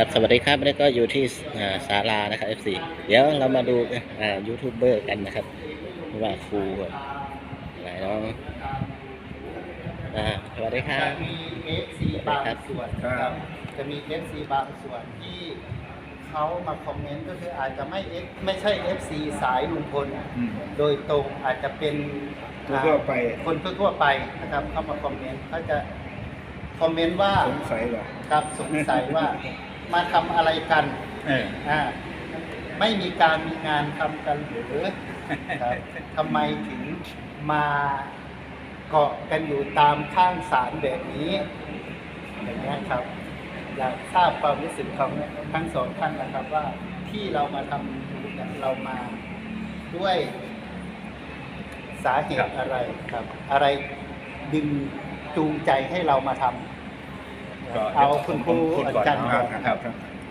ครับสวัสดีครับแล้วก็อยู่ที่อ่าศาลานะครับ F4 เดี๋ยวเรามาดูอ่ายูทูบเบอร์กันนะครับว่าครูไหนน้องอ่าสวัสดีครัจะบมี FC บางส่วนนะครับจะมี FC บางส่วนที่เขามาคอมเมนต์ก็คืออาจจะไม่ F ไม่ใช่ FC สายลุงพลอืมโดยตรงอาจจะเป็นทั่วๆไปคนทั่วๆไปนะครับเข้ามาคอมเมนต์เขาจะคอมเมนต์ว่าสงสัยเหรอครับสงสัยว่า มาทำอะไรกันเออ อ่าไม่มีการมีงานทำกันหรือครับทำไมถึงมาเกาะกันอยู่ตามข้างศาลแบบนี้อย่างนี้ยครับ อยากทราบความรู้สึกของทั้งสองท่านนะครับว่าที่เรามาทำเนี่ยเรามาด้วยสาเหตุอะไรครับ อะไรดึงจูงใจให้เรามาทำ ก็เอาคุณครูผมพูดก่อนอาจารย์ นะก่อนครับ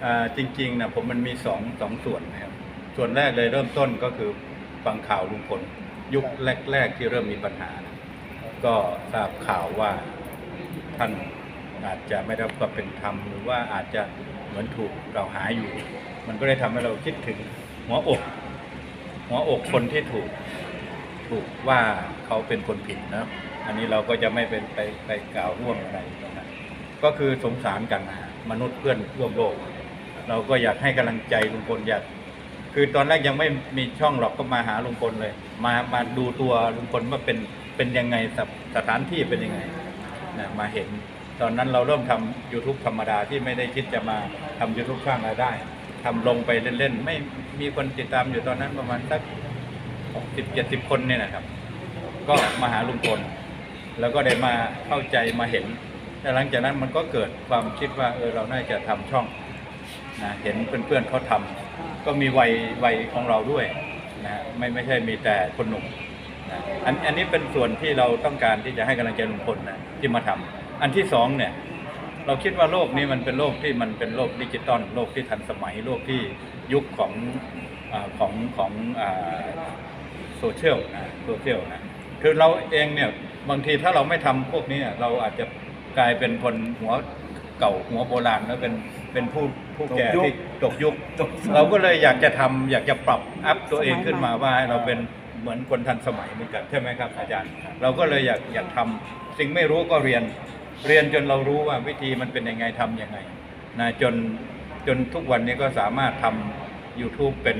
อ่าจริงๆนะผมมันมีสองสองส่วนนะครับ ส่วนแรกเลยเริ่มต้นก็คือฟังข่าวลุงพลยุคแรก ๆ ที่เริ่มมีปัญหานะก็ทราบข่าวว่าท่านอาจจะไม่ได้รับความเป็นธรรมหรือว่าอาจจะเหมือนถูกกล่าวหาอยู่ มันก็ได้ทำให้เราคิดถึงหัวอก หัวอกคนที่ถูกถูกว่าเขาเป็นคนผิดนะ อันนี้เราก็จะไม่เป็นไปไปกล่าวร่วงอะไรนะ ก็คือสงสารกันนะมนุษย์เพื่อนร่วมโลก เราก็อยากให้กำลังใจลุงพลอยากคือตอนแรกยังไม่มีช่องหรอกก็มาหาลุงพลเลย มามาดูตัวลุงพลว่าเป็นเป็นยังไงสถสถานที่เป็นยังไงนะมาเห็น ตอนนั้นเราเริ่มทำ YouTube ธรรมดาที่ไม่ได้คิดจะมาทำ YouTube สร้างรายได้ทำลงไปเล่นๆ ไม่มีคนติดตามอยู่ตอนนั้นประมาณสักสิบเจ็ดสิบคนเนี่ยนะครับ ก็มาหาลุงพลแล้วก็ได้มาเข้าใจมาเห็น แต่หลังจากนั้นมันก็เกิดความคิดว่าเออเราน่าจะทำช่องนะเห็นเพื่อนๆเขาทำก็มีวัยวัยของเราด้วยนะไม่ไม่ใช่มีแต่คนหนุ่มนะอันอันนี้เป็นส่วนที่เราต้องการที่จะให้กำลังใจลุงพลนะที่มาทำอันที่สองเนี่ยเราคิดว่าโลกนี้มันเป็นโลกที่มันเป็นโลกดิจิตอลโลกที่ทันสมัยโลกที่ยุคของอาของของอาโซเชียลนะโซเชียลนะคือเราเองเนี่ยบางทีถ้าเราไม่ทำพวกนี้เราอาจจะ กลายเป็นคนหัวเก่าหัวโบราณแล้วเป็นเป็นผู้ผู้แก่ตกยุค ที่ตกยุคตกยุค เราก็เลยอยากจะทำอยากจะปรับอัพตัวเองขึ้นมาว่าให้เราเป็นเหมือนคนทันสมัยเหมือนกันใช่ไหมครับอาจารย์ เราก็เลยอยากอยากทำสิ่งไม่รู้ก็เรียน เรียนจนเรารู้ว่าวิธีมันเป็นยังไงทำยังไงนะจนจนทุกวันนี้ก็สามารถทำ YouTube เป็น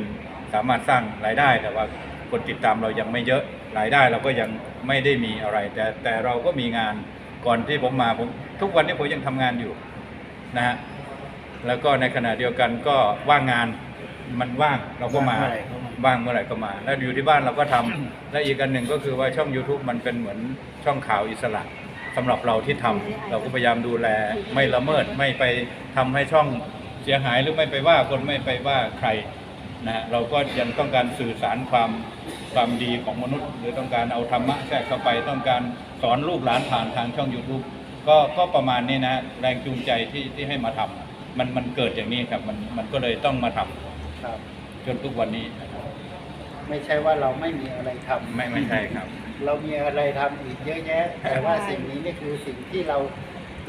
สามารถสร้างรายได้แต่ว่าคนติดตามเรายังไม่เยอะรายได้เราก็ยังไม่ได้มีอะไร แต่แต่เราก็มีงาน ก่อนที่ผมมาผมทุกวันนี้ผมยังทำงานอยู่นะฮะแล้วก็ในขณะเดียวกันก็ว่างงานมันว่างเราก็มาว่างเมื่อไหร่ก็มาว่างเมื่อไหร่ก็มาแล้วอยู่ที่บ้านเราก็ทำและอีกอันหนึ่งก็คือว่าช่อง YouTube มันเป็นเหมือนช่องข่าวอิสระสำหรับเราที่ทำเราก็พยายามดูแลไม่ละเมิดไม่ไปทำให้ช่องเสียหายหรือไม่ไปว่าคนไม่ไปว่าใคร นะฮะเราก็ยังต้องการสื่อสารความความดีของมนุษย์ หรือต้องการเอาธรรมะแทรกเข้าไปต้องการสอนลูกหลานผ่านทางช่อง YouTube ก็ก็ประมาณนี้นะแรงจูงใจที่ที่ให้มาทำมันมันเกิดอย่างนี้ครับมันมันก็เลยต้องมาทำครับจนทุกวันนี้นะครับไม่ใช่ว่าเราไม่มีอะไรทำไม่ไม่ใช่ครับ เรามีอะไรทำอีกเยอะแยะ แต่ว่าสิ่งนี้นี่คือสิ่งที่เรา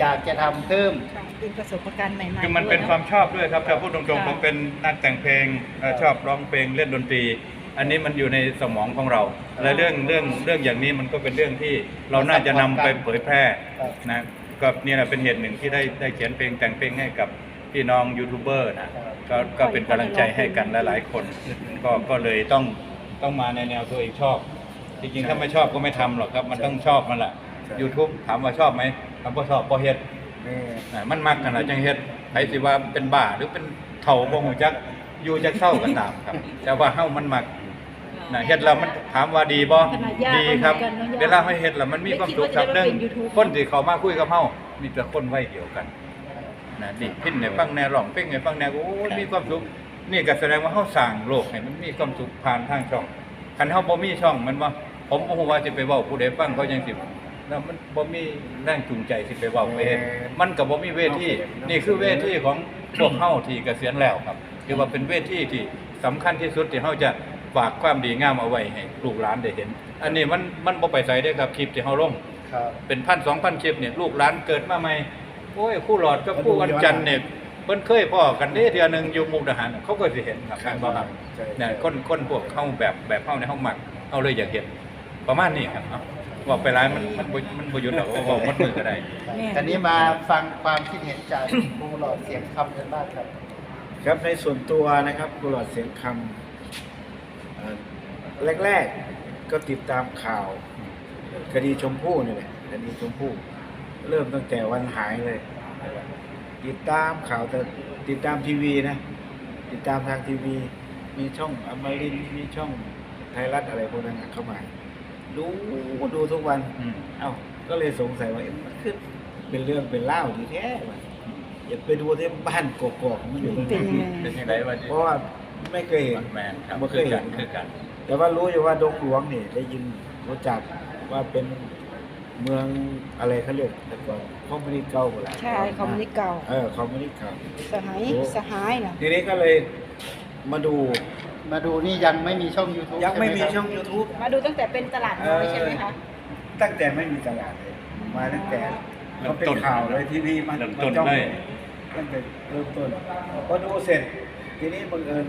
อยากจะทำเพิ่ม ค่ะเป็นประสบการณ์ใหม่ๆคือมันเป็นด้วยะความชอบด้วยครับถ้าพูดตรงๆค่ะ ผมเป็นนักแต่งเพลงเอ่อชอบร้องเพลงเล่นดนตรี อันนี้มันอยู่ในสมองของเรา และเรื่องเรื่องเรื่องอย่างนี้มันก็เป็นเรื่องที่เราน่าจะนำไปเผยแพร่ครับ นะก็นี่แหละเป็นเหตุหนึ่งที่ได้ได้เขียนเพลงแต่งเพลงให้กับพี่น้องยูทูบเบอร์นะก็ก็เป็นกำลังใจให้กันหลายๆคน ก็ก็เลยต้องต้องมาในแนวตัวเองชอบ จริงๆถ้าไม่ชอบก็ไม่ทำหรอกครับ มันต้องชอบมันแหละ YouTube ถามว่าชอบไหม ถามว่าชอบพอเฮ็ดนี่น่ะมันมักขนาดจังเฮ็ดไผสิว่าเป็นบ้าหรือเป็นเฒ่าบ่ฮู้จักอยู่จักเศร้าก็ตามครับ แต่ว่าเฮามันมักน่ะเฮ็ดแล้วมันถามว่าดีบ่ขนาดยากดีครับ ก็เหมือนกันเนอะเวลาเฮาเฮ็ดแล้วมันมีความสุขครับไม่เรื่องคิดว่าจะได้เป็น YouTube คนที่เข้ามาคุยกับเฮามีแต่คนวัยเดียวกันนะนี่พิ้นให้ฟังแนวร้องเพลงให้ฟังแนวโอ้ยมีความสุขนี่ก็แสดงว่าเฮาสร้างโลกให้มันมีความสุขผ่านทางช่องคันเฮาบ่มีช่องมันว่าผมบ่ฮู้ว่าสิไปเว้าผู้ใดฟังเขาจังสิ แล้วมันบ่มีแรงจูงใจสิไปเว้าไปเฮ็ดมันกับบ่มีเวทีนี่คือเวทีของพวกเฮาที่เกษียณแล้วครับคือว่าเป็นเวทีที่สำคัญที่สุดที่เฮาจะฝากความดีงามเอาไว้ให้ลูกหลานได้เห็น อันนี้มันมันบ่ไปไสได้ครับคลิปที่เฮาลงครับเป็นพันสองพันคลิปเนี่ยลูกหลานเกิดมาใหม่โอ้ยครู่หลอดกับครู่วันจันทร์เนี่ยเพิ่นเคยพ่อกันเด้เทื่อหนึงอยู่มุกดาหารเขาก็สิเห็นครับครับบ่ครับใช่เนี่ยคนคนพวกเข้าแบบแบบเข้าในห้องหมักเอาเลยอยากเห็นประมาณนี้ครับเนาะ บอกไปร้ายมันมันบ่มันบ่หยุดหรอกบอกมัดมือก็ได้อันนี้มาฟังความคิดเห็นจากครูหลอดเสียงคำกันบ้างครับ ครับในส่วนตัวนะครับกุหลาบเสียงคำเอ่อแรกๆก็ติดตามข่าวคดีชมพู่นี่แหละคดีชมพู่เริ่มตั้งแต่วันหายเลยนะครับติดตามข่าวแต่ติดตามทีวีนะ ติดตามทางทีวี มีช่องอมรินทร์มีช่องไทยรัฐอะไรพวกนั้นน่ะเข้ามา ดูดูทุกวัน อืมเอ้า ก็เลยสงสัยว่าเอ๊ะมันคือเป็นเรื่องเป็นเล่าวดีแท้วะอยากไปดูที่บ้านกอกๆมันอยู่เป็นยังไงเป็นยังไงว่าเพราะว่าไม่เคยเห็น แมนครับบ่เคคืยอเห็กัน นคือกัน แต่ว่ารู้อยู่ว่าดงหลวงนี่ได้ยินรู้จักว่าเป็นเมืองอะไรเขาเรียกแต่ก่อนคอมมิวนิสต์เก่าหมดแล้วใช่คอมมิวนิสต์เก่า เออคอมมิวนิสต์เก่า สหาย สหายน่ะทีนี้ก็เลยมาดู มาดูนี่ยังไม่มีช่อง YouTube ยังไม่มีใไหครับช่อง YouTube มาดูตั้งแต่เป็นตลาดน้อยใช่ไหมคะ ตั้งแต่ไม่มีตลาดเลย มาตั้งแต่เริ่เขามเป็นต้นข่าวเลยทีวีมันเริ่มมัต้นจ้องได้ตั้งแต่เริ่มต้นพอดูเสร็จ ทีนี้บังเอิญ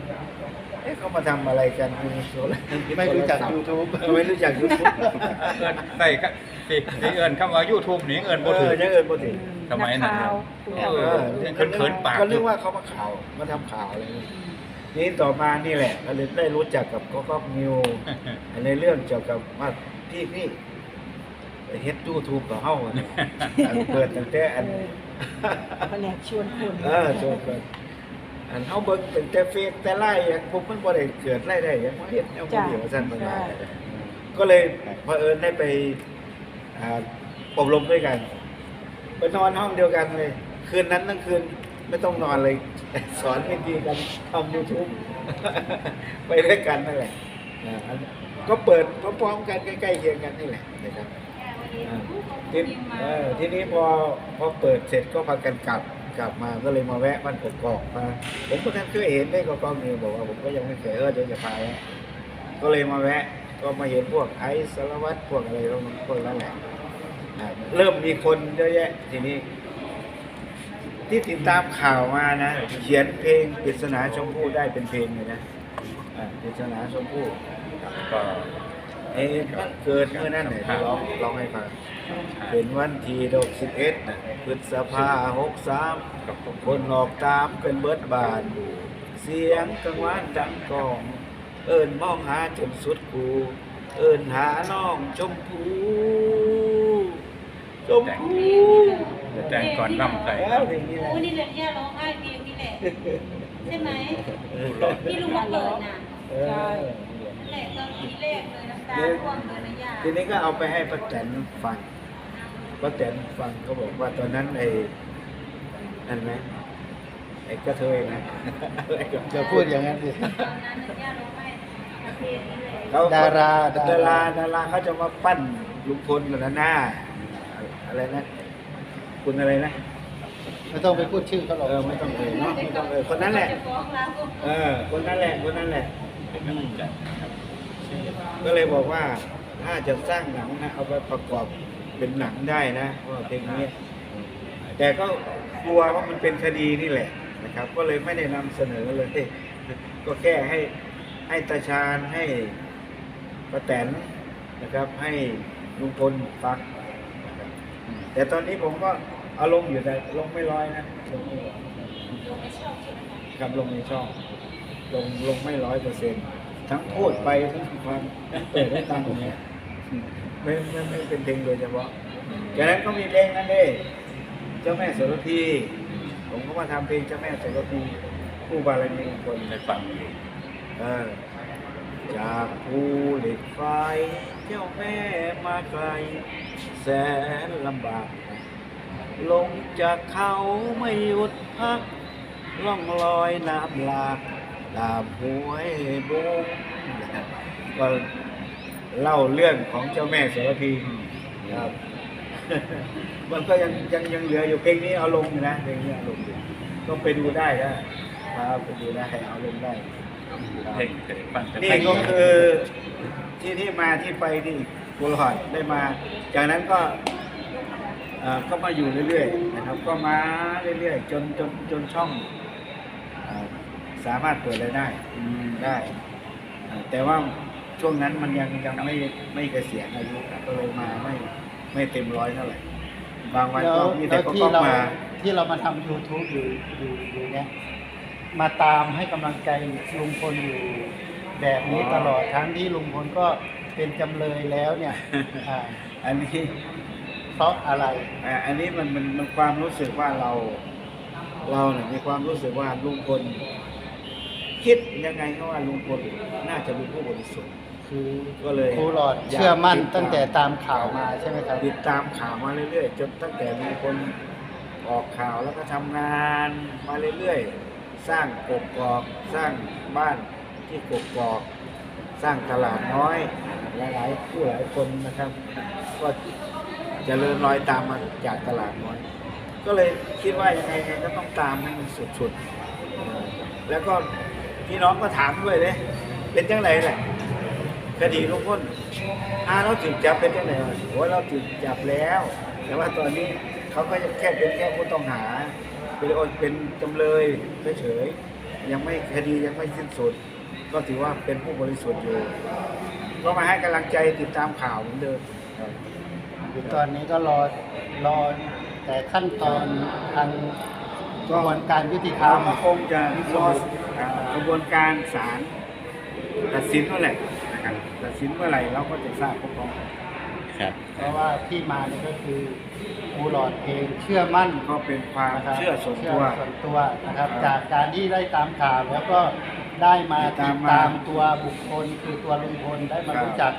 เอ๊ะเขามาทำอะไรกันมีโซลาร์ไม่รู้จัก YouTube เออไม่รู้จักยูทูบเอิ้นใส่ครับสิสิเอิ้นคำว่า YouTube นี่เอิ้นเอบ่ถูอกยังเอิญบ่ถึงสมัยนั้นกข่าวคุณเอข่าวอเขินๆปากก็เรียกว่าเขามาข่าวมาทำข่าวอะไร นี่นี่ต่อมานี่แหละก็เลยได้รู้จักกับก๊อกก๊อกนิวในเรื่องเกี่ยวกับว่าพี่พี่เฮ็ดยูทูบกับเฮาอะเนี่ยอันเปิดตั้งแต่อันแผนกชวนคนเออโจเปิดอันเฮาเบิ่งตั้งแต่เฟซแต่ไล่อย่างผมมันบ่ได้เกิดรายได้หยังบ่เฮ็ดเอาบ่จ้ะเดียวซั่นมันใช่ก็เลยเผอิญได้ไปอ่าอบรมด้วยกันไปนอนห้องเดียวกันเลย คืนนั้นทั้งคืน ไม่ต้องนอนเลย สอนวิธีการทำ YouTube ไปด้วยกันนั่นแหละอ่าอันก็เปิดพร้อมๆกันใกล้ๆเคียงกันนี่แหละนะครับอ่าทีเออทีนี้พอพอเปิดเสร็จก็พากันกลับกลับมาก็เลยมาแวะบ้านกอกๆมาผมก็ท่านเคยเห็นได้กอกๆนี่บอกว่าผมก็ยังไม่เคยเออเดี๋ยวจะพาแวะก็เลยมาแวะ ก็มาเห็นพวกไอซ์สารวัตรพวกอะไรพวกนั้นพวกนั้นแหละอ่าเริ่มมีคนเยอะแยะทีนี้ ที่ติดตามข่าวมานะ เขียนเพลงปริศนาชมพู่ได้เป็นเพลงเลยนะอ่าปริศนาชมพู่ก็เอ้มันเกิดเมื่อนั้นเนี่ยที่ร้องร้องให้ฟังเป็นวันที่ดอกสิบเอ็ดพฤษภาหกสามกับผมคนออกตามเป็นเบิดบาน เสียงกังวานดังกอง เอิญมองหาจนสุดกู เอิญหาน้องชมพู่ชมพู่ แต่งก่อนนำใส่แล้วเพลงนี้แหละโอ้นี่แหละเนี่ยร้องไห้เพลงนี่แหละ ใช่ไหมผู้หลอดที่ลุงมาเปิดน่ะเออนั่นแหละตอนทีแรกเลยน้ำตาร่วงเลยนะย่าทีนี้ก็เอาไปให้ป้าแตนฟังป้าแตนฟังก็บอกว่าตอนนั้นไอ้นั่นไหมไอ้กระเทยนะอะไรกับอย่าพูดอย่างนั้นดิตอนนั้นน่ะย่าร้องไห้เพลงนี้เลยเขาดาราดาดาราราดาราเขาจะมาปั้นลุงพลกันนะหน้าอะไรนะ คุณอะไรนะ ไม่ต้องไปพูดชื่อเขาหรอกเออไม่ต้องเอ่ยเนาะไม่ต้องเอ่ยคนนั้นแหละ จะฟ้องเราเออ คนนั้นแหละ คนนั้นแหละ เป็นกำลังใจครับก็เลยบอกว่าถ้าจะสร้างหนังนะเอาไปประกอบเป็นหนังได้นะเพราะว่าเพลงนี้ แต่ก็กลัวว่ามันเป็นคดีนี่แหละนะครับ ก็เลยไม่ได้นำเสนอเลย ก็แค่ให้ให้ตาชาญให้ป้าแตนนะครับ ให้ลุงพลฟังนะครับอืม แต่ตอนนี้ผมก็เอาลงอยู่แต่ลงไม่ร้อยนะลงไม่ร้อยลงไม่ชอบใช่ไหมคะครับลงในช่อง ลงลงไม่ร้อยเปอร์เซ็นต์ทั้งพูดไปทั้งฟังเปิดได้ตังค์เนี่ยไม่ไม่ไม่เป็นเพลงโดยเฉพาะจากนั้นก็มีเพลงนั้นเด้เจ้าแม่โสระพีผมก็มาทำเพลงเจ้าแม่โสระพีผู้บารมีคนได้ฟังอยู่เออจากภูเหล็กไฟเจ้าแม่มาไกล แสนลำบาก ลงจากเขาไม่หยุดพัก ล่องลอยน้ำหลากตามห้วยบุงก็เล่าเรื่องของเจ้าแม่โสระพีครับ มันก็ยังยังยังเหลืออยู่เพลงนี้เอาลงอยู่นะเพลงนี้เอาลงอยู่ต้องไปดูได้นะครับไปดูได้เอาลงได้ครับเพลงเคยฟังแต่นี่เพลงก็คือที่ที่มาที่ไปที่ กุลหอดได้มา จากนั้นก็เอ่อก็มาอยู่เรื่อยๆนะครับครับ ก็มาเรื่อยๆจนจนจนช่องอ่าสามารถเปิดรายได้ได้อ่าแต่ว่าช่วงนั้นมันยังยังไม่ไม่เกษียณอายุครับก็เลยมาไม่ไม่เต็มร้อยเท่าไหร่บางวันแล้วก็มีแต่แล้วก็ที่ก็เรามาที่เรามาทำ YouTube อยู่อยู่อยู่เนี้ยมาตามให้กำลังใจลุงพลอยู่แบบนี้ตลอดทั้งที่ลุงพลก็ เป็นจำเลยแล้วเนี่ยอ่าอันนี้เพราะอะไร อ่าอันนี้มันมันมันความรู้สึกว่าเรา เราเนี่ยมีความรู้สึกว่าลุงพลคิดยังไงก็ว่าลุงพลน่าจะเป็นผู้บริสุทธิ์ คือก็เลยครูหลอดอยากเชื่อมั่นติดตามตั้งแต่ตามข่าวมาใช่ไหมครับ ติดตามข่าวมาเรื่อยๆจนตั้งแต่ลุงพลออกข่าวแล้วก็ทำงานมาเรื่อยๆ สร้างกกอกสร้างบ้านที่กกอก สร้างตลาดน้อย หลายๆผู้หลายคนนะครับ ก็จะเริญรอยตามมาจากตลาดน้อย ก็เลยคิดว่ายังไงก็ต้องตามให้มันสุดๆ แล้วก็พี่น้องก็ถามด้วยเลยเป็นจังไรแหละคดีลุงพลอาเราถึงจับเป็นจังไรวะโอ้เราถึงจับแล้ว แต่ว่าตอนนี้เขาก็ยังแค่เป็นแค่ผู้ต้องหาเป็นเป็นจำเลยเฉยๆยังไม่คดียังไม่สิ้นสุด ก็ถือว่าเป็นผู้บริสุทธิ์อยู่ ก็มาให้กำลังใจติดตามข่าวเหมือนเดิมครับอยู่ตอนนี้ก็รอรอแต่ขั้นตอนทางกระบวนการยุติธรรเรามก็คงจะรออ่ากระบวนการศาลตัดสินเมื่อไหร่นะครับตัดสินเมื่อไหร่เราก็จะทราบพร้อมๆกันครับเพราะว่าที่มาเนี่ยก็คือครูหลอดเองเชื่อมั่น ก็เป็นความนะครับเชื่อส่วนตัว เชื่อส่วนตัวนะครับครับจากการที่ได้ตามข่าวแล้วก็ ได้มาติติดดตามมาตามตัวบุคคลคือตัวลุงพลได้มาครับรู้จัก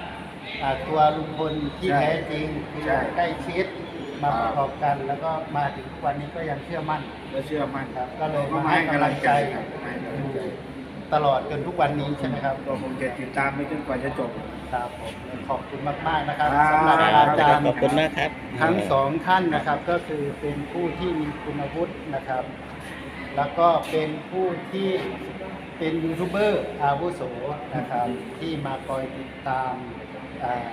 อ่าตัวลุงพลที่ใช่แท้จริงคือใช่ใกล้ชิดมาคปรับ ระกอบกันแล้วก็มาถึงทุกวันนี้ก็ยังเชื่อมั่นก็เชื่อมั่นครับก็เลยก็มามาให้ให้กำกำลัลังงใจใจครับให้กำลังใจตลอดจนทุกวันนี้ใช่ไหมครับ ก็คงจะติดตามไปจนกว่าจะจบ ครับผมขอบคุณมาก ๆ นะครับครับสำหรับอาจารย์ขอบคุณมากครับ ทั้งสองท่านนะครับก็คือเป็นผู้ที่มีคุณวุฒินะครับ แล้วก็เป็นผู้ที่ เป็นยูทูบเบอร์อาวุโสนะครับที่มาคอยติดตามอ่า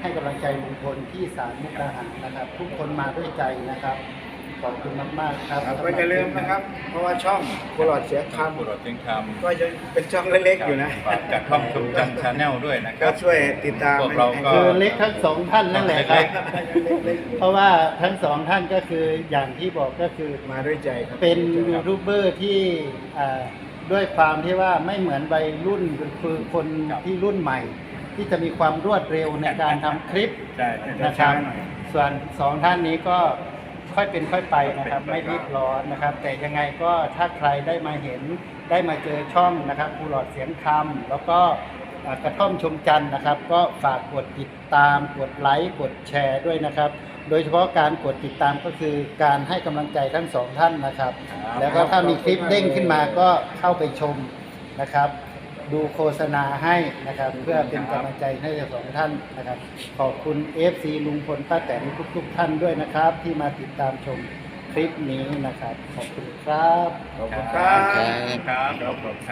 ให้กำลังใจลุงพลที่ศาลมุกดาหารนะครับ ทุกคนมาด้วยใจนะครับขอบคุณมากๆครับครับก็อย่าลืมนะครับ เพราะว่าช่องโคลอดเสียงคบุรุษจึงทำก็ยังเป็นช่องเล็กำๆอยู่นะฝากจากช่องชุมจันชาแนลด้วยนะคก็รับช่วยติดตามพวกเราก็คือเล็กทั้งสองท่านนั่นแหละครับเล็กๆเพราะว่าทั้งสองท่านก็คืออย่างที่บอกก็คือมาด้วยใจครับเป็นยูทูบเบอร์ที่อ่า ด้วยความที่ว่าไม่เหมือนวัยรุ่นคือคนครับที่รุ่นใหม่ ที่จะมีความรวดเร็วในการทำคลิปใช่นะครับช้าหน่อย ส่วนสองท่านนี้ก็ค่อยเป็นค่อยไปนะครับค่อยเป็นค่อยไปไม่รีบร้อนนะครับ แต่ยังไงก็ถ้าใครได้มาเห็นได้มาเจอช่องนะครับครูหลอดเสียงคำแล้วก็อ่า กระท่อมชมจันทร์นะครับ ก็ฝากกดติดตามกดไลค์กดแชร์ด้วยนะครับ โดยเฉพาะการกดติดตามก็คือการให้กำลังใจทั้งสองท่านนะครับครับ แล้วก็ถ้ามีคลิปเด้งขึ้นมาก็เข้าไปชมนะครับ ดูโฆษณาให้นะครับ เพื่อเป็นกำลังใจให้ทั้งสองท่านนะครับ ขอบคุณ FC ลุงพลป้าแตนทุกๆท่านด้วยนะครับ ที่มาติดตามชมคลิปนี้นะครับ ขอบคุณครับ ขอบคุณครับ ครับครับขอบคุณครับ